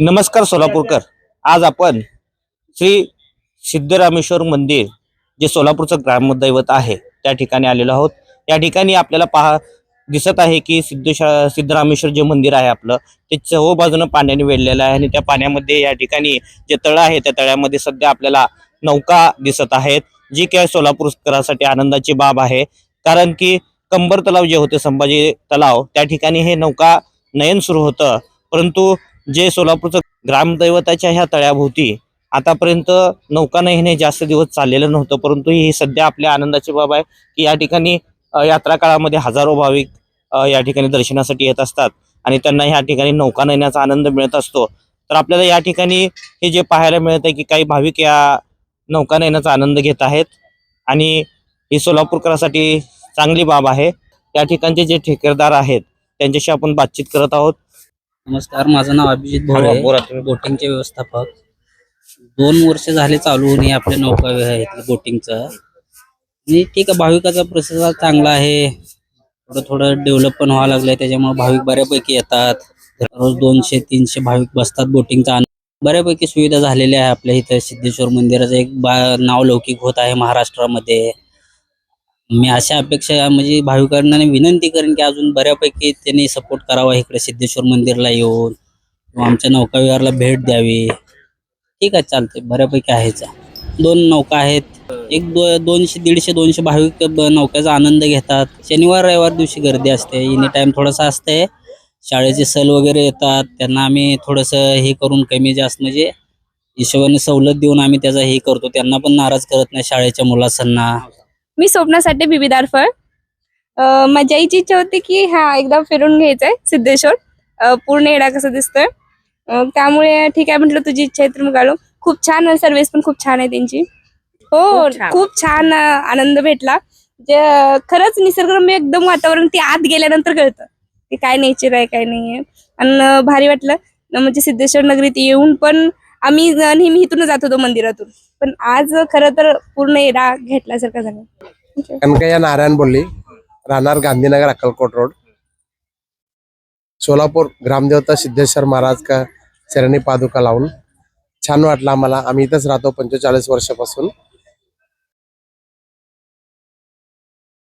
नमस्कार सोलापूरकर. आज आपण श्री सिद्धरामेश्वर मंदिर जे सोलापूरचं ग्रामदैवत आहे त्या ठिकाणी आलेलो आहोत. या ठिकाणी आपल्याला पहा दिसत आहे की सिद्धेश्वर सिद्धरामेश्वर जे मंदिर आहे आपलं ते चहू बाजूनं पाण्याने वेढलेलं आहे आणि त्या पाण्यामध्ये या ठिकाणी जे तळ आहे त्या तळ्यामध्ये सध्या आपल्याला नौका दिसत आहेत जी काय सोलापूरकरांसाठी आनंदाची बाब आहे. कारण की कंबर तलाव जे होते संभाजी तलाव त्या ठिकाणी हे नौका नयन सुरू होतं. परंतु जे सोलापूरचं ग्रामदैवताच्या ह्या तळ्याभोवती आतापर्यंत नौका नेहणे जास्त दिवस चाललेलं नव्हतं परंतु ही सध्या आपल्या आनंदाची बाब आहे की या ठिकाणी यात्रा काळामध्ये हजारो भाविक या ठिकाणी दर्शनासाठी येत असतात आणि त्यांना ह्या ठिकाणी नौका नेण्याचा आनंद मिळत असतो. तर आपल्याला या ठिकाणी हे जे पाहायला मिळत आहे की काही भाविक या नौका नेण्याचा आनंद घेत आहेत आणि ही सोलापूरकरासाठी चांगली बाब आहे. या ठिकाणचे जे ठेकेदार आहेत त्यांच्याशी आपण बातचीत करत आहोत. नमस्कार माझं नाव अभिजित भोळे. बोटिंगचे व्यवस्थापक. दोन वर्ष झाले चालू होणे आपल्या नौका आहेत बोटिंगचं. आणि ठीक आहे भाविकाचा प्रतिसाद चांगला आहे. थोडं थोडं डेव्हलप पण व्हावं लागलंय त्याच्यामुळे भाविक बऱ्यापैकी येतात. रोज दोनशे तीनशे भाविक बसतात बोटिंगचा. बऱ्यापैकी सुविधा झालेल्या आहे आपल्या इथं सिद्धेश्वर मंदिराचं. एक बा नाव लौकिक होत आहे महाराष्ट्रामध्ये. मी अशा अपेक्षा म्हणजे भाविकांना विनंती करेन की अजून बऱ्यापैकी त्यांनी सपोर्ट करावा इकडे सिद्धेश्वर मंदिरला येऊन किंवा आमच्या नौकाविहारला भेट द्यावी. ठीक आहे चालते बऱ्यापैकी आहेच. दोन नौका आहेत. एक दो दोनशे दीडशे दोनशे भाविक नौक्याचा आनंद घेतात. शनिवार रविवार दिवशी गर्दी असते. एनी टाईम थोडासा असते. शाळेचे सल वगैरे येतात. त्यांना आम्ही थोडंसं हे करून कमी जास्त म्हणजे हिशोबाने सवलत देऊन आम्ही त्याचा हे करतो. त्यांना पण नाराज करत नाही शाळेच्या मुलासांना मी स्वप्नासाठी बिबिदारफळ अं, माझ्या आईची इच्छा होती की हा एकदा फिरून घ्यायचंय सिद्धेश्वर. अं, पूर्ण येडा कसं दिसतोय. त्यामुळे ठीक आहे म्हटलं तुझी इच्छा आहे तर मग आलो खूप छान सर्व्हिस पण खूप छान आहे त्यांची. हो खूप छान. आनंद भेटला. जे खरंच निसर्गरम्य एकदम वातावरण ते आत गेल्यानंतर कळतं. की काय नेचर आहे काय नाही आहे आणि भारी वाटलं. म्हणजे सिद्धेश्वर नगरीत येऊन पण आम्ही नेहमी इथून जात होतो मंदिरातून. पण आज खरं तर पूर्ण येडा घेतल्यासारखं झालं. कनकया नारायण बोलली राहणार गांधीनगर अक्कलकोट रोड. सोलापूर ग्रामदेवता सिद्धेश्वर महाराज का चरणी पादुका लावून छान वाटलं आम्हाला. आम्ही इथंच राहतो पंचेचाळीस वर्षापासून.